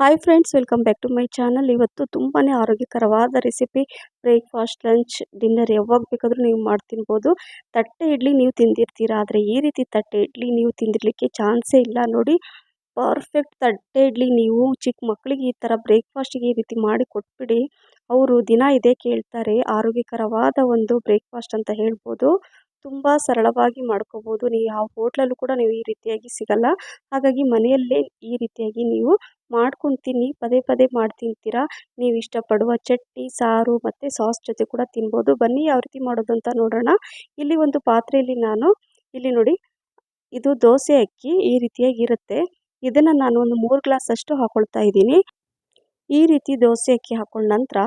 Hi friends welcome back to my channel ಇವತ್ತು ತುಂಬಾ ಆರೋಗ್ಯಕರವಾದ ರೆಸಿಪಿ ಬ್ರೇಕ್ಫಾಸ್ಟ್ ಲಂಚ್ ಡಿನ್ನರ್ ಯಾವಾಗ ಬೇಕಾದರೂ ನೀವು ಮಾಡಿ ತಿನ್ಬೋದು ತಟ್ಟೆ ಇಡ್ಲಿ ನೀವು ತಿಂದಿರ್ತೀರ, ಆದರೆ ಈ ರೀತಿ ತಟ್ಟೆ ಇಡ್ಲಿ ನೀವು ತಿಂದಿರಲಿಕ್ಕೆ ಚಾನ್ಸೇ ಇಲ್ಲ. ನೋಡಿ ಪರ್ಫೆಕ್ಟ್ ತಟ್ಟೆ ಇಡ್ಲಿ ನೀವು ಚಿಕ್ಕ ಮಕ್ಕಳಿಗೆ ಈ ಥರ ಬ್ರೇಕ್ಫಾಸ್ಟಿಗೆ ಈ ರೀತಿ ಮಾಡಿ ಕೊಟ್ಬಿಡಿ. ಅವರು ದಿನ ಇದೇ ಕೇಳ್ತಾರೆ, ಆರೋಗ್ಯಕರವಾದ ಒಂದು ಬ್ರೇಕ್ಫಾಸ್ಟ್ ಅಂತ ಹೇಳ್ಬೋದು. ತುಂಬ ಸರಳವಾಗಿ ಮಾಡ್ಕೋಬೋದು. ನೀವು ಯಾವ ಹೋಟ್ಲಲ್ಲೂ ಕೂಡ ನೀವು ಈ ರೀತಿಯಾಗಿ ಸಿಗಲ್ಲ. ಹಾಗಾಗಿ ಮನೆಯಲ್ಲೇ ಈ ರೀತಿಯಾಗಿ ನೀವು ಮಾಡ್ಕೊಂಡು ತಿನ್ನಿ ಪದೇ ಪದೇ ಮಾಡಿ ತಿಂತೀರಾ ನೀವು ಇಷ್ಟಪಡುವ ಚಟ್ನಿ, ಸಾರು ಮತ್ತು ಸಾಸ್ ಜೊತೆ ಕೂಡ ತಿನ್ಬೋದು. ಬನ್ನಿ, ಯಾವ ರೀತಿ ಮಾಡೋದು ಅಂತ ನೋಡೋಣ. ಇಲ್ಲಿ ಒಂದು ಪಾತ್ರೆಯಲ್ಲಿ ನಾನು, ಇಲ್ಲಿ ನೋಡಿ, ಇದು ದೋಸೆ ಅಕ್ಕಿ ಈ ರೀತಿಯಾಗಿ ಇರುತ್ತೆ. ಇದನ್ನು ನಾನು ಒಂದು ಮೂರು ಗ್ಲಾಸ್ ಅಷ್ಟು ಹಾಕ್ಕೊಳ್ತಾ ಇದ್ದೀನಿ. ಈ ರೀತಿ ದೋಸೆ ಅಕ್ಕಿ ಹಾಕೊಂಡ ನಂತರ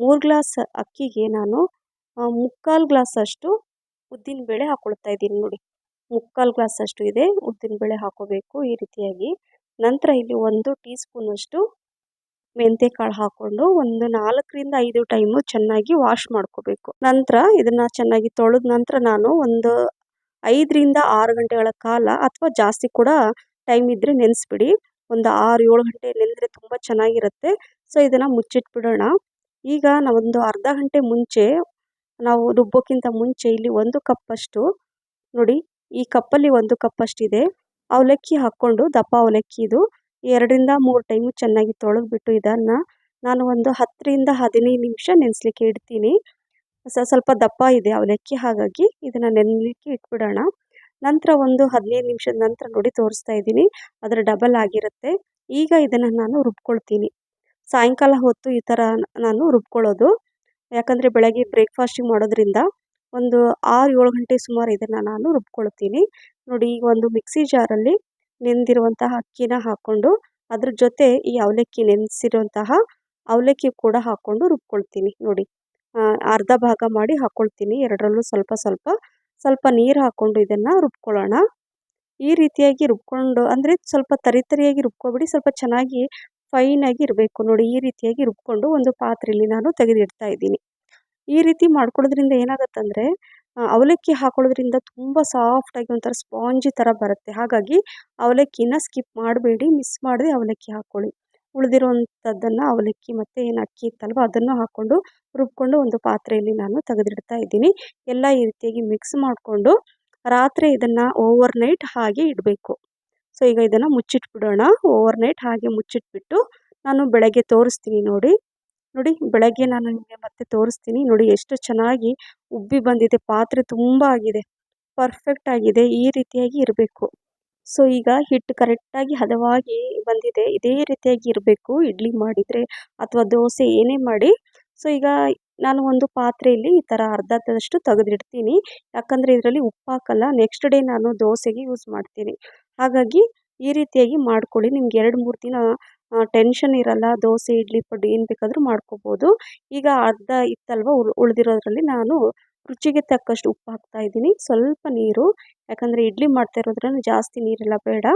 ಮೂರು ಗ್ಲಾಸ್ ಅಕ್ಕಿಗೆ ನಾನು ಮುಕ್ಕಾಲು ಗ್ಲಾಸ್ ಅಷ್ಟು ಉದ್ದಿನ ಬೇಳೆ ಹಾಕೊಳ್ತಾ ಇದ್ದೀನಿ ನೋಡಿ. ಮುಕ್ಕಾಲು ಗ್ಲಾಸ್ ಅಷ್ಟು ಇದೆ ಉದ್ದಿನ ಬೇಳೆ ಹಾಕೋಬೇಕು ಈ ರೀತಿಯಾಗಿ. ನಂತರ ಇಲ್ಲಿ ಒಂದು ಟೀ ಸ್ಪೂನಷ್ಟು ಮೆಂತ್ಯ ಕಾಳು ಹಾಕ್ಕೊಂಡು ಒಂದು ನಾಲ್ಕರಿಂದ ಐದು ಟೈಮು ಚೆನ್ನಾಗಿ ವಾಶ್ ಮಾಡ್ಕೋಬೇಕು. ನಂತರ ಇದನ್ನು ಚೆನ್ನಾಗಿ ತೊಳೆದ ನಂತರ ನಾನು ಒಂದು ಐದರಿಂದ ಆರು ಗಂಟೆಗಳ ಕಾಲ ಅಥವಾ ಜಾಸ್ತಿ ಕೂಡ ಟೈಮ್ ಇದ್ದರೆ ನೆನೆಸ್ಬಿಡಿ. ಒಂದು ಆರು, ಏಳು ಗಂಟೆ ನೆನೆದ್ರೆ ತುಂಬ ಚೆನ್ನಾಗಿರುತ್ತೆ. ಸೊ, ಇದನ್ನು ಮುಚ್ಚಿಟ್ಬಿಡೋಣ. ಈಗ ನಾವೊಂದು ಅರ್ಧ ಗಂಟೆ ಮುಂಚೆ ನಾವು ರುಬ್ಬೋಕ್ಕಿಂತ ಮುಂಚೆ ಇಲ್ಲಿ ಒಂದು ಕಪ್ಪಷ್ಟು ನೋಡಿ, ಈ ಕಪ್ಪಲ್ಲಿ ಒಂದು ಕಪ್ಪಷ್ಟಿದೆ. ಅವಲಕ್ಕಿ ಹಾಕ್ಕೊಂಡು ದಪ್ಪ ಅವಲಕ್ಕಿ ಇದು ಎರಡರಿಂದ ಮೂರು ಟೈಮು ಚೆನ್ನಾಗಿ ತೊಳೆದ್ಬಿಟ್ಟು ಇದನ್ನು ನಾನು ಒಂದು ಹತ್ತರಿಂದ ಹದಿನೈದು ನಿಮಿಷ ನೆನೆಸ್ಲಿಕ್ಕೆ ಇಡ್ತೀನಿ. ಸ್ವಲ್ಪ ದಪ್ಪ ಇದೆ ಅವಲಕ್ಕಿ, ಹಾಗಾಗಿ ಇದನ್ನು ನೆನಲಿಕ್ಕೆ ಇಟ್ಬಿಡೋಣ. ನಂತರ ಒಂದು ಹದಿನೈದು ನಿಮಿಷದ ನಂತರ ನೋಡಿ ತೋರಿಸ್ತಾ ಇದ್ದೀನಿ. ಅದರ ಡಬಲ್ ಆಗಿರುತ್ತೆ. ಈಗ ಇದನ್ನು ನಾನು ರುಬ್ಕೊಳ್ತೀನಿ. ಸಾಯಂಕಾಲ ಹೊತ್ತು ಈ ಥರ ನಾನು ರುಬ್ಕೊಳ್ಳೋದು. ಯಾಕಂದರೆ ಬೆಳಗ್ಗೆ ಬ್ರೇಕ್ಫಾಸ್ಟಿಗೆ ಮಾಡೋದ್ರಿಂದ ಒಂದು ಆರು ಏಳು ಗಂಟೆ ಸುಮಾರು ಇದನ್ನು ನಾನು ರುಬ್ಕೊಳ್ತೀನಿ. ನೋಡಿ, ಈಗ ಒಂದು ಮಿಕ್ಸಿ ಜಾರಲ್ಲಿ ನೆಂದಿರುವಂತಹ ಅಕ್ಕಿನ ಹಾಕ್ಕೊಂಡು ಅದ್ರ ಜೊತೆ ಈ ಅವಲಕ್ಕಿ ನೆನೆಸಿರುವಂತಹ ಅವಲಕ್ಕಿ ಕೂಡ ಹಾಕ್ಕೊಂಡು ರುಬ್ಕೊಳ್ತೀನಿ. ನೋಡಿ ಅರ್ಧ ಭಾಗ ಮಾಡಿ ಹಾಕ್ಕೊಳ್ತೀನಿ ಎರಡರಲ್ಲೂ ಸ್ವಲ್ಪ ಸ್ವಲ್ಪ. ಸ್ವಲ್ಪ ನೀರು ಹಾಕ್ಕೊಂಡು ಇದನ್ನು ರುಬ್ಕೊಳ್ಳೋಣ. ಈ ರೀತಿಯಾಗಿ ರುಬ್ಕೊಂಡು, ಅಂದರೆ ಸ್ವಲ್ಪ ತರಿತರಿಯಾಗಿ ರುಬ್ಕೊಬಿಡಿ, ಸ್ವಲ್ಪ ಚೆನ್ನಾಗಿ ಫೈನಾಗಿ ಇರಬೇಕು. ನೋಡಿ, ಈ ರೀತಿಯಾಗಿ ರುಬ್ಕೊಂಡು ಒಂದು ಪಾತ್ರೆಯಲ್ಲಿ ನಾನು ತೆಗೆದಿಡ್ತಾ ಇದ್ದೀನಿ. ಈ ರೀತಿ ಮಾಡ್ಕೊಳ್ಳೋದ್ರಿಂದ ಏನಾಗತ್ತಂದರೆ ಅವಲಕ್ಕಿ ಹಾಕೊಳ್ಳೋದ್ರಿಂದ ತುಂಬ ಸಾಫ್ಟಾಗಿ ಒಂಥರ ಸ್ಪಾಂಜಿ ಥರ ಬರುತ್ತೆ. ಹಾಗಾಗಿ ಅವಲಕ್ಕಿನ ಸ್ಕಿಪ್ ಮಾಡಬೇಡಿ ಮಿಸ್ ಮಾಡದೆ ಅವಲಕ್ಕಿ ಹಾಕ್ಕೊಳ್ಳಿ ಉಳಿದಿರುವಂಥದ್ದನ್ನು ಅವಲಕ್ಕಿ ಮತ್ತು ಏನು ಅಕ್ಕಿ ಇತ್ತಲ್ವ, ಅದನ್ನು ಹಾಕ್ಕೊಂಡು ರುಬ್ಕೊಂಡು ಒಂದು ಪಾತ್ರೆಯಲ್ಲಿ ನಾನು ತೆಗೆದಿಡ್ತಾ ಇದ್ದೀನಿ. ಎಲ್ಲ ಈ ರೀತಿಯಾಗಿ ಮಿಕ್ಸ್ ಮಾಡಿಕೊಂಡು ರಾತ್ರಿ ಇದನ್ನು ಓವರ್ ನೈಟ್ ಹಾಗೆ ಇಡಬೇಕು. ಸೊ, ಈಗ ಇದನ್ನು ಮುಚ್ಚಿಟ್ಬಿಡೋಣ. ಓವರ್ ನೈಟ್ ಹಾಗೆ ಮುಚ್ಚಿಟ್ಬಿಟ್ಟು ನಾನು ಬೆಳಗ್ಗೆ ತೋರಿಸ್ತೀನಿ ನೋಡಿ. ನೋಡಿ ಬೆಳಗ್ಗೆ ನಾನು ನಿಮಗೆ ಮತ್ತೆ ತೋರಿಸ್ತೀನಿ. ನೋಡಿ ಎಷ್ಟು ಚೆನ್ನಾಗಿ ಉಬ್ಬಿ ಬಂದಿದೆ. ಪಾತ್ರೆ ತುಂಬ ಆಗಿದೆ. ಪರ್ಫೆಕ್ಟ್ ಆಗಿದೆ. ಈ ರೀತಿಯಾಗಿ ಇರಬೇಕು. ಸೊ, ಈಗ ಹಿಟ್ಟು ಕರೆಕ್ಟಾಗಿ ಹದವಾಗಿ ಬಂದಿದೆ. ಇದೇ ರೀತಿಯಾಗಿ ಇರಬೇಕು. ಇಡ್ಲಿ ಮಾಡಿದರೆ ಅಥವಾ ದೋಸೆ ಏನೇ ಮಾಡಿ. ಸೊ, ಈಗ ನಾನು ಒಂದು ಪಾತ್ರೆಯಲ್ಲಿ ಈ ಥರ ಅರ್ಧದಷ್ಟು ತೆಗೆದಿಡ್ತೀನಿ. ಯಾಕಂದರೆ ಇದರಲ್ಲಿ ಉಪ್ಪು ಹಾಕಲ್ಲ. ನೆಕ್ಸ್ಟ್ ಡೇ ನಾನು ದೋಸೆಗೆ ಯೂಸ್ ಮಾಡ್ತೀನಿ. ಹಾಗಾಗಿ ಈ ರೀತಿಯಾಗಿ ಮಾಡ್ಕೊಳ್ಳಿ. ನಿಮ್ಗೆ ಎರಡು ಮೂರು ದಿನ ಟೆನ್ಷನ್ ಇರಲ್ಲ, ದೋಸೆ, ಇಡ್ಲಿ ಪಡ್ಡು ಏನು ಬೇಕಾದರೂ ಮಾಡ್ಕೋಬೋದು. ಈಗ ಅರ್ಧ ಇತ್ತಲ್ವ, ಉಳ್, ಉಳಿದಿರೋದ್ರಲ್ಲಿ ನಾನು ರುಚಿಗೆ ತಕ್ಕಷ್ಟು ಉಪ್ಪು ಹಾಕ್ತಾ ಇದ್ದೀನಿ. ಸ್ವಲ್ಪ ನೀರು, ಯಾಕಂದರೆ ಇಡ್ಲಿ ಮಾಡ್ತಾ ಇರೋದ್ರಿಂದ ಜಾಸ್ತಿ ನೀರೆಲ್ಲ ಬೇಡ.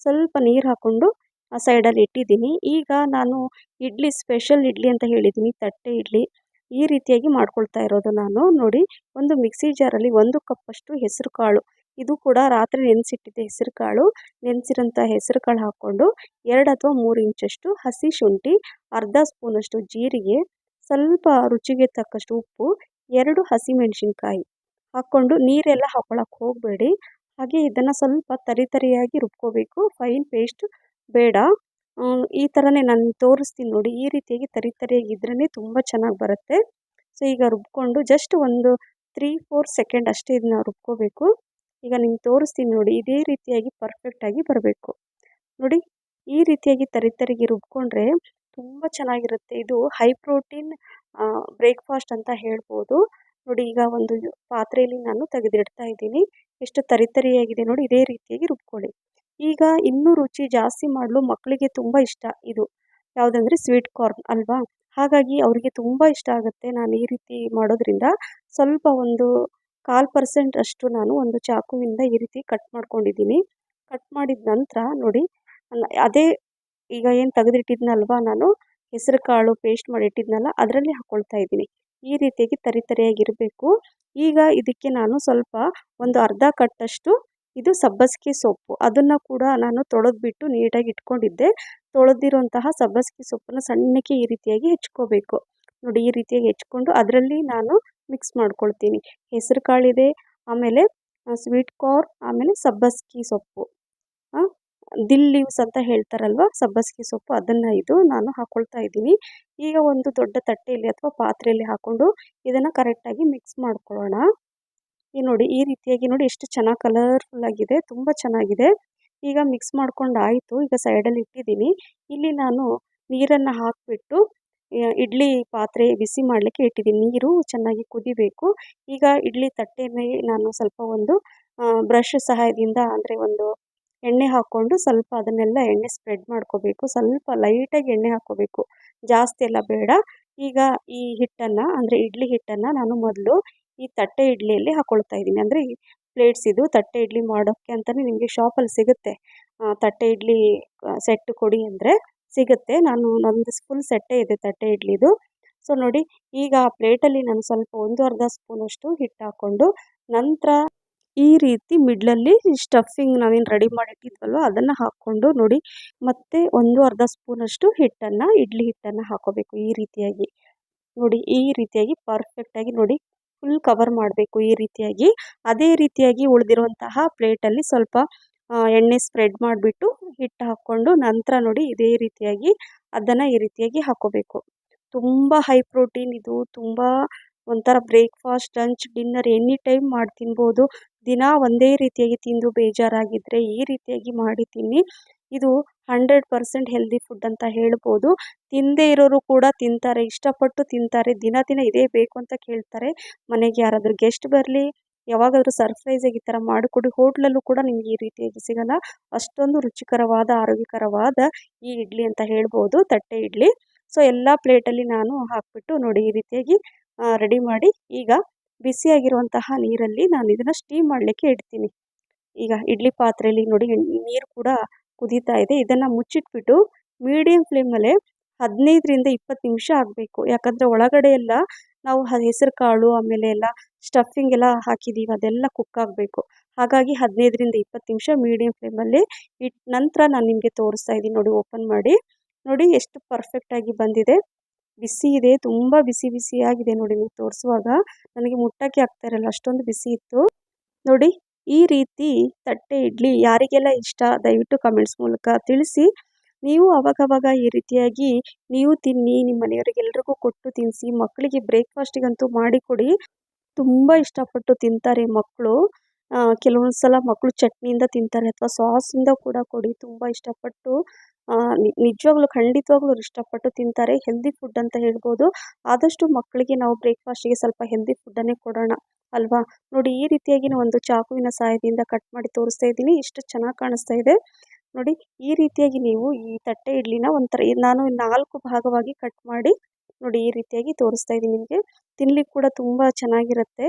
ಸ್ವಲ್ಪ ನೀರು ಹಾಕ್ಕೊಂಡು ಆ ಸೈಡಲ್ಲಿ ಇಟ್ಟಿದ್ದೀನಿ. ಈಗ ನಾನು ಇಡ್ಲಿ ಸ್ಪೆಷಲ್ ಇಡ್ಲಿ ಅಂತ ಹೇಳಿದ್ದೀನಿ, ತಟ್ಟೆ ಇಡ್ಲಿ. ಈ ರೀತಿಯಾಗಿ ಮಾಡ್ಕೊಳ್ತಾ ಇರೋದು ನಾನು. ನೋಡಿ, ಒಂದು ಮಿಕ್ಸಿ ಜಾರಲ್ಲಿ ಒಂದು ಕಪ್ಪಷ್ಟು ಹೆಸರು ಕಾಳು ಇದು ಕೂಡ ರಾತ್ರಿ ನೆನೆಸಿಟ್ಟಿದ್ದ ಹೆಸರು ಕಾಳು. ನೆನೆಸಿರೋಂಥ ಹೆಸರು ಕಾಳು ಹಾಕ್ಕೊಂಡು ಎರಡು ಅಥವಾ ಮೂರು ಇಂಚಷ್ಟು ಹಸಿ ಶುಂಠಿ, ಅರ್ಧ ಸ್ಪೂನಷ್ಟು ಜೀರಿಗೆ, ಸ್ವಲ್ಪ ರುಚಿಗೆ ತಕ್ಕಷ್ಟು ಉಪ್ಪು, ಎರಡು ಹಸಿಮೆಣಸಿನ್ಕಾಯಿ ಹಾಕ್ಕೊಂಡು ನೀರೆಲ್ಲ ಹಾಕ್ಕೊಳಕ್ಕೆ ಹೋಗಬೇಡಿ. ಹಾಗೆ ಇದನ್ನು ಸ್ವಲ್ಪ ತರಿ ತರಿಯಾಗಿ ರುಬ್ಕೋಬೇಕು. ಫೈನ್ ಪೇಸ್ಟ್ ಬೇಡ. ಈ ಥರನೇ ನಾನು ತೋರಿಸ್ತೀನಿ ನೋಡಿ. ಈ ರೀತಿಯಾಗಿ ತರಿ ತರಿಯಾಗಿ ಇದ್ರೇ ತುಂಬ ಚೆನ್ನಾಗಿ ಬರುತ್ತೆ. ಸೊ, ಈಗ ರುಬ್ಕೊಂಡು ಜಸ್ಟ್ ಒಂದು ತ್ರೀ ಫೋರ್ ಸೆಕೆಂಡ್ ಅಷ್ಟೇ ಇದನ್ನ ರುಬ್ಕೋಬೇಕು. ಈಗ ನಿಮ್ಗೆ ತೋರಿಸ್ತೀನಿ ನೋಡಿ, ಇದೇ ರೀತಿಯಾಗಿ ಪರ್ಫೆಕ್ಟಾಗಿ ಬರಬೇಕು. ನೋಡಿ, ಈ ರೀತಿಯಾಗಿ ತರಿ ತರಿಗೆ ರುಬ್ಕೊಂಡ್ರೆ ತುಂಬ ಚೆನ್ನಾಗಿರುತ್ತೆ. ಇದು ಹೈ ಪ್ರೋಟೀನ್ ಬ್ರೇಕ್ಫಾಸ್ಟ್ ಅಂತ ಹೇಳ್ಬೋದು. ನೋಡಿ, ಈಗ ಒಂದು ಪಾತ್ರೆಯಲ್ಲಿ ನಾನು ತೆಗೆದಿಡ್ತಾ ಇದ್ದೀನಿ. ಎಷ್ಟು ತರಿ ತರಿಯಾಗಿದೆ ನೋಡಿ, ಇದೇ ರೀತಿಯಾಗಿ ರುಬ್ಕೊಳ್ಳಿ. ಈಗ ಇನ್ನೂ ರುಚಿ ಜಾಸ್ತಿ ಮಾಡಲು ಮಕ್ಕಳಿಗೆ ತುಂಬ ಇಷ್ಟ ಇದು. ಯಾವುದಂದ್ರೆ ಸ್ವೀಟ್ ಕಾರ್ನ್ ಅಲ್ವಾ? ಹಾಗಾಗಿ ಅವರಿಗೆ ತುಂಬ ಇಷ್ಟ ಆಗುತ್ತೆ ನಾನು ಈ ರೀತಿ ಮಾಡೋದ್ರಿಂದ. ಸ್ವಲ್ಪ ಒಂದು ಕಾಲು ಪರ್ಸೆಂಟ್ ಅಷ್ಟು ನಾನು ಒಂದು ಚಾಕುವಿಂದ ಈ ರೀತಿ ಕಟ್ ಮಾಡ್ಕೊಂಡಿದ್ದೀನಿ. ಕಟ್ ಮಾಡಿದ ನಂತರ ನೋಡಿ ಅದೇ ಈಗ ಏನು ತೆಗೆದಿಟ್ಟಿದ್ನಲ್ವ ನಾನು? ಹೆಸರು, ಕಾಳು ಪೇಸ್ಟ್ ಮಾಡಿ ಇಟ್ಟಿದ್ನಲ್ಲ, ಅದರಲ್ಲಿ ಹಾಕ್ಕೊಳ್ತಾ ಇದ್ದೀನಿ. ಈ ರೀತಿಯಾಗಿ ತರಿ ತರಿಯಾಗಿರಬೇಕು ಈಗ ಇದಕ್ಕೆ ನಾನು ಸ್ವಲ್ಪ ಒಂದು ಅರ್ಧ ಕಟ್ಟಷ್ಟು ಇದು ಸಬ್ಬಸಿಗೆ ಸೊಪ್ಪು. ಅದನ್ನು ಕೂಡ ನಾನು ತೊಳೆದ್ಬಿಟ್ಟು ನೀಟಾಗಿ ಇಟ್ಕೊಂಡಿದ್ದೆ. ತೊಳೆದಿರುವಂತಹ ಸಬ್ಬಸಿಗೆ ಸೊಪ್ಪನ್ನು ಸಣ್ಣಕ್ಕೆ ಈ ರೀತಿಯಾಗಿ ಹೆಚ್ಕೋಬೇಕು. ನೋಡಿ ಈ ರೀತಿಯಾಗಿ ಹೆಚ್ಕೊಂಡು ಅದರಲ್ಲಿ ನಾನು ಮಿಕ್ಸ್ ಮಾಡ್ಕೊಳ್ತೀನಿ. ಹೆಸರು ಕಾಳಿದೆ ಆಮೇಲೆ ಸ್ವೀಟ್ ಕಾರ್ನ್ ಆಮೇಲೆ ಸಬ್ಬಸ್ಗಿ ಸೊಪ್ಪು. ದಿಲ್ ಲೀವ್ಸ್ ಅಂತ ಹೇಳ್ತಾರಲ್ವ ಸಬ್ಬಸ್ಗೆ ಸೊಪ್ಪು, ಅದನ್ನು ಇದು ನಾನು ಹಾಕ್ಕೊಳ್ತಾ ಇದ್ದೀನಿ. ಈಗ ಒಂದು ದೊಡ್ಡ ತಟ್ಟೆಯಲ್ಲಿ ಅಥವಾ ಪಾತ್ರೆಯಲ್ಲಿ ಹಾಕ್ಕೊಂಡು ಇದನ್ನು ಕರೆಕ್ಟಾಗಿ ಮಿಕ್ಸ್ ಮಾಡ್ಕೊಳ್ಳೋಣ. ಈ ನೋಡಿ, ಈ ರೀತಿಯಾಗಿ ನೋಡಿ ಎಷ್ಟು ಚೆನ್ನಾಗಿ ಕಲರ್ಫುಲ್ ಆಗಿದೆ, ತುಂಬ ಚೆನ್ನಾಗಿದೆ. ಈಗ ಮಿಕ್ಸ್ ಮಾಡ್ಕೊಂಡು ಆಯಿತು, ಈಗ ಸೈಡಲ್ಲಿ ಇಟ್ಟಿದ್ದೀನಿ. ಇಲ್ಲಿ ನಾನು ನೀರನ್ನು ಹಾಕಿಬಿಟ್ಟು ಇಡ್ಲಿ ಪಾತ್ರೆ ಬಿಸಿ ಮಾಡಲಿಕ್ಕೆ ಇಟ್ಟಿದ್ದೀನಿ. ನೀರು ಚೆನ್ನಾಗಿ ಕುದಿಬೇಕು. ಈಗ ಇಡ್ಲಿ ತಟ್ಟೆನೇ ನಾನು ಸ್ವಲ್ಪ ಒಂದು ಬ್ರಷ್ ಸಹಾಯದಿಂದ ಅಂದರೆ ಒಂದು ಎಣ್ಣೆ ಹಾಕ್ಕೊಂಡು ಸ್ವಲ್ಪ ಅದನ್ನೆಲ್ಲ ಎಣ್ಣೆ ಸ್ಪ್ರೆಡ್ ಮಾಡ್ಕೋಬೇಕು. ಸ್ವಲ್ಪ ಲೈಟಾಗಿ ಎಣ್ಣೆ ಹಾಕ್ಕೋಬೇಕು. ಜಾಸ್ತಿ ಎಲ್ಲ ಬೇಡ. ಈಗ ಈ ಹಿಟ್ಟನ್ನು ಅಂದರೆ ಇಡ್ಲಿ ಹಿಟ್ಟನ್ನು ನಾನು ಮೊದಲು ಈ ತಟ್ಟೆ ಇಡ್ಲಿಯಲ್ಲಿ ಹಾಕ್ಕೊಳ್ತಾ ಇದ್ದೀನಿ. ಅಂದರೆ ಪ್ಲೇಟ್ಸ್ ಇದು ತಟ್ಟೆ ಇಡ್ಲಿ ಮಾಡೋಕ್ಕೆ ಅಂತಲೇ ನಿಮಗೆ ಶಾಪಲ್ಲಿ ಸಿಗುತ್ತೆ. ತಟ್ಟೆ ಇಡ್ಲಿ ಸೆಟ್ ಕೊಡಿ ಅಂದರೆ ಸಿಗುತ್ತೆ. ನಾನು ನನ್ನದು ಫುಲ್ ಸೆಟ್ಟೇ ಇದೆ, ತಟ್ಟೆ ಇಡ್ಲಿದು. ಸೊ ನೋಡಿ, ಈಗ ಆ ಪ್ಲೇಟಲ್ಲಿ ನಾನು ಸ್ವಲ್ಪ ಒಂದು ಅರ್ಧ ಸ್ಪೂನಷ್ಟು ಹಿಟ್ಟು ಹಾಕ್ಕೊಂಡು ನಂತರ ಈ ರೀತಿ ಮಿಡ್ಲಲ್ಲಿ ಸ್ಟಫಿಂಗ್ ನಾವೇನು ರೆಡಿ ಮಾಡಿಟ್ಟಿದ್ವಲ್ವ, ಅದನ್ನು ಹಾಕ್ಕೊಂಡು ನೋಡಿ, ಮತ್ತೆ ಒಂದು ಅರ್ಧ ಸ್ಪೂನಷ್ಟು ಹಿಟ್ಟನ್ನು, ಇಡ್ಲಿ ಹಿಟ್ಟನ್ನು ಹಾಕೋಬೇಕು ಈ ರೀತಿಯಾಗಿ. ನೋಡಿ, ಈ ರೀತಿಯಾಗಿ ಪರ್ಫೆಕ್ಟಾಗಿ ನೋಡಿ ಫುಲ್ ಕವರ್ ಮಾಡಬೇಕು ಈ ರೀತಿಯಾಗಿ. ಅದೇ ರೀತಿಯಾಗಿ ಉಳಿದಿರುವಂತಹ ಪ್ಲೇಟಲ್ಲಿ ಸ್ವಲ್ಪ ಎಣ್ಣೆ ಸ್ಪ್ರೆಡ್ ಮಾಡಿಬಿಟ್ಟು ಹಿಟ್ಟು ಹಾಕ್ಕೊಂಡು ನಂತರ ನೋಡಿ ಇದೇ ರೀತಿಯಾಗಿ ಅದನ್ನು ಈ ರೀತಿಯಾಗಿ ಹಾಕ್ಕೋಬೇಕು ತುಂಬ ಹೈ ಪ್ರೋಟೀನ್ ಇದು, ತುಂಬ ಒಂಥರ breakfast lunch dinner any time ಮಾಡಿ ತಿನ್ಬೋದು. ದಿನ ಒಂದೇ ರೀತಿಯಾಗಿ ತಿಂದು ಬೇಜಾರಾಗಿದ್ದರೆ ಈ ರೀತಿಯಾಗಿ ಮಾಡಿ ತಿನ್ನಿ. ಇದು ಹಂಡ್ರೆಡ್ ಪರ್ಸೆಂಟ್ ಹೆಲ್ದಿ ಫುಡ್ ಅಂತ ಹೇಳ್ಬೋದು. ತಿಂದೇ ಇರೋರು ಕೂಡ ತಿಂತಾರೆ, ಇಷ್ಟಪಟ್ಟು ತಿಂತಾರೆ, ದಿನ ದಿನ ಇದೇ ಬೇಕು ಅಂತ ಕೇಳ್ತಾರೆ. ಮನೆಗೆ ಯಾರಾದರೂ ಗೆಸ್ಟ್ ಬರಲಿ ಯಾವಾಗಾದರೂ ಸರ್ಪ್ರೈಸಾಗಿ ಈ ಥರ ಮಾಡಿಕೊಡಿ. ಹೋಟ್ಲಲ್ಲೂ ಕೂಡ ನಿಮಗೆ ಈ ರೀತಿಯಾಗಿ ಸಿಗೋಲ್ಲ. ಅಷ್ಟೊಂದು ರುಚಿಕರವಾದ, ಆರೋಗ್ಯಕರವಾದ ಈ ಇಡ್ಲಿ ಅಂತ ಹೇಳ್ಬೋದು. ತಟ್ಟೆ ಇಡ್ಲಿ. ಸೊ ಎಲ್ಲ ಪ್ಲೇಟಲ್ಲಿ ನಾನು ಹಾಕಿಬಿಟ್ಟು ನೋಡಿ ಈ ರೀತಿಯಾಗಿ ರೆಡಿ ಮಾಡಿ. ಈಗ ಬಿಸಿಯಾಗಿರುವಂತಹ ನೀರಲ್ಲಿ ನಾನು ಇದನ್ನು ಸ್ಟೀಮ್ ಮಾಡಲಿಕ್ಕೆ ಇಡ್ತೀನಿ. ಈಗ ಇಡ್ಲಿ ಪಾತ್ರೆಯಲ್ಲಿ ನೋಡಿ ನೀರು ಕೂಡ ಕುದೀತಾ ಇದೆ. ಇದನ್ನು ಮುಚ್ಚಿಟ್ಬಿಟ್ಟು ಮೀಡಿಯಮ್ ಫ್ಲೇಮಲ್ಲೇ ಹದಿನೈದರಿಂದ ಇಪ್ಪತ್ತು ನಿಮಿಷ ಆಗಬೇಕು. ಯಾಕಂದರೆ ಒಳಗಡೆ ಎಲ್ಲ ನಾವು ಹೆಸರು ಕಾಳು, ಆಮೇಲೆ ಎಲ್ಲ ಸ್ಟಫಿಂಗ್ ಎಲ್ಲ ಹಾಕಿದ್ದೀವಿ ಅದೆಲ್ಲ ಕುಕ್ ಆಗಬೇಕು. ಹಾಗಾಗಿ ಹದಿನೈದರಿಂದ ಇಪ್ಪತ್ತು ನಿಮಿಷ ಮೀಡಿಯಂ ಫ್ಲೇಮಲ್ಲಿ ಇಟ್ಟು ನಂತರ ನಾನು ನಿಮಗೆ ತೋರಿಸ್ತಾ ಇದ್ದೀನಿ ನೋಡಿ ಓಪನ್ ಮಾಡಿ. ನೋಡಿ ಎಷ್ಟು ಪರ್ಫೆಕ್ಟಾಗಿ ಬಂದಿದೆ. ಬಿಸಿ ಇದೆ, ತುಂಬ ಬಿಸಿ ಬಿಸಿಯಾಗಿದೆ ನೋಡಿ ನೀವು ತೋರಿಸುವಾಗ. ನನಗೆ ಮುಟ್ಟಕ್ಕೆ ಆಗ್ತಾ ಇರಲ್ಲ, ಅಷ್ಟೊಂದು ಬಿಸಿ ಇತ್ತು. ನೋಡಿ, ಈ ರೀತಿ ತಟ್ಟೆ ಇಡ್ಲಿ ಯಾರಿಗೆಲ್ಲ ಇಷ್ಟ, ದಯವಿಟ್ಟು ಕಮೆಂಟ್ಸ್ ಮೂಲಕ ತಿಳಿಸಿ. ನೀವು ಅವಾಗವಾಗ ಈ ರೀತಿಯಾಗಿ ನೀವು ತಿನ್ನಿ, ನಿಮ್ಮ ಮನೆಯವರಿಗೆಲ್ರಿಗೂ ಕೊಟ್ಟು ತಿನ್ನಿಸಿ ಮಕ್ಕಳಿಗೆ ಬ್ರೇಕ್ಫಾಸ್ಟಿಗಂತೂ ಮಾಡಿಕೊಡಿ ತುಂಬ ಇಷ್ಟಪಟ್ಟು ತಿಂತಾರೆ ಮಕ್ಕಳು ಕೆಲವೊಂದು ಸಲ ಮಕ್ಕಳು ಚಟ್ನಿಯಿಂದ ತಿಂತಾರೆ ಅಥವಾ ಸಾಸಿಂದ ಕೂಡ ಕೊಡಿ, ತುಂಬ ಇಷ್ಟಪಟ್ಟು. ನಿಜವಾಗ್ಲೂ, ಖಂಡಿತವಾಗ್ಲೂ ಇಷ್ಟಪಟ್ಟು ತಿಂತಾರೆ. ಹೆಲ್ದಿ ಫುಡ್ ಅಂತ ಹೇಳ್ಬೋದು. ಆದಷ್ಟು ಮಕ್ಕಳಿಗೆ ನಾವು ಬ್ರೇಕ್ಫಾಸ್ಟಿಗೆ ಸ್ವಲ್ಪ ಹೆಲ್ದಿ ಫುಡ್ಡನ್ನೇ ಕೊಡೋಣ, ಅಲ್ವಾ? ನೋಡಿ, ಈ ರೀತಿಯಾಗಿ ಒಂದು ಚಾಕುವಿನ ಸಹಾಯದಿಂದ ಕಟ್ ಮಾಡಿ ತೋರಿಸ್ತಾ ಇದ್ದೀನಿ. ಇಷ್ಟು ಚೆನ್ನಾಗಿ ಕಾಣಿಸ್ತಾ ಇದೆ. ನೋಡಿ, ಈ ರೀತಿಯಾಗಿ ನೀವು ಈ ತಟ್ಟೆ ಇಡ್ಲಿನ ಒಂಥರ ನಾನು ನಾಲ್ಕು ಭಾಗವಾಗಿ ಕಟ್ ಮಾಡಿ ನೋಡಿ, ಈ ರೀತಿಯಾಗಿ ತೋರಿಸ್ತಾ ಇದ್ದೀನಿ ನಿಮಗೆ. ತಿನ್ಲಿಕ್ಕೆ ಕೂಡ ತುಂಬ ಚೆನ್ನಾಗಿರುತ್ತೆ.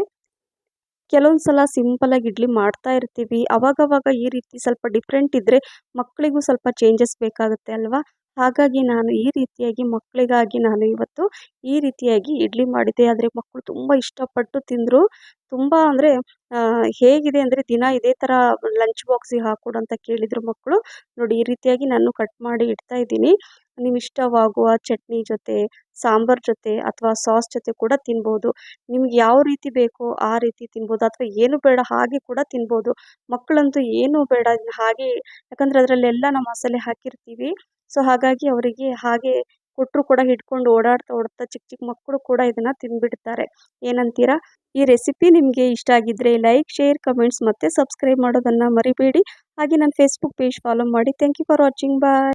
ಕೆಲವೊಂದು ಸಲ ಸಿಂಪಲಾಗಿ ಇಡ್ಲಿ ಮಾಡ್ತಾ ಇರ್ತೀವಿ. ಅವಾಗವಾಗ ಈ ರೀತಿ ಸ್ವಲ್ಪ ಡಿಫ್ರೆಂಟ್ ಇದ್ದರೆ ಮಕ್ಕಳಿಗೂ ಸ್ವಲ್ಪ ಚೇಂಜಸ್ ಬೇಕಾಗುತ್ತೆ ಅಲ್ವಾ? ಹಾಗಾಗಿ ನಾನು ಈ ರೀತಿಯಾಗಿ ಮಕ್ಕಳಿಗಾಗಿ ನಾನು ಇವತ್ತು ಈ ರೀತಿಯಾಗಿ ಇಡ್ಲಿ ಮಾಡಿದ್ದೆ. ಆದರೆ ಮಕ್ಕಳು ತುಂಬ ಇಷ್ಟಪಟ್ಟು ತಿಂದರು. ತುಂಬ ಅಂದರೆ ಹೇಗಿದೆ ಅಂದರೆ ದಿನ ಇದೇ ಥರ ಲಂಚ್ ಬಾಕ್ಸಿಗೆ ಹಾಕ್ಕೊಡು ಅಂತ ಕೇಳಿದರು ಮಕ್ಕಳು ನೋಡಿ, ಈ ರೀತಿಯಾಗಿ ನಾನು ಕಟ್ ಮಾಡಿ ಇಡ್ತಾ ಇದ್ದೀನಿ. ನಿಮ್ಗೆ ಇಷ್ಟವಾಗುವ ಚಟ್ನಿ ಜೊತೆ, ಸಾಂಬಾರ್ ಜೊತೆ ಅಥವಾ ಸಾಸ್ ಜೊತೆ ಕೂಡ ತಿನ್ಬೋದು. ನಿಮ್ಗೆ ಯಾವ ರೀತಿ ಬೇಕೋ ಆ ರೀತಿ ತಿನ್ಬೋದು. ಅಥವಾ ಏನು ಬೇಡ ಹಾಗೆ ಕೂಡ ತಿನ್ಬೋದು. ಮಕ್ಕಳಂತೂ ಏನೂ ಬೇಡ ಹಾಗೆ, ಯಾಕಂದರೆ ಅದರಲ್ಲೆಲ್ಲ ನಾವು ಮಸಾಲೆ ಹಾಕಿರ್ತೀವಿ. ಸೊ ಹಾಗಾಗಿ ಅವರಿಗೆ ಹಾಗೆ ಕೊಟ್ಟರು ಕೂಡ ಹಿಡ್ಕೊಂಡು ಓಡಾಡ್ತಾ ಓಡ್ತಾ ಚಿಕ್ಕ ಚಿಕ್ಕ ಮಕ್ಕಳು ಕೂಡ ಇದನ್ನು ತಿಂದುಬಿಡ್ತಾರೆ. ಏನಂತೀರಾ? ಈ ರೆಸಿಪಿ ನಿಮಗೆ ಇಷ್ಟ ಆಗಿದ್ದರೆ ಲೈಕ್, ಶೇರ್, ಕಮೆಂಟ್ಸ್ ಮತ್ತು ಸಬ್ಸ್ಕ್ರೈಬ್ ಮಾಡೋದನ್ನು ಮರಿಬೇಡಿ. ಹಾಗೆ ನನ್ನ ಫೇಸ್ಬುಕ್ ಪೇಜ್ ಫಾಲೋ ಮಾಡಿ. Thank you for watching bye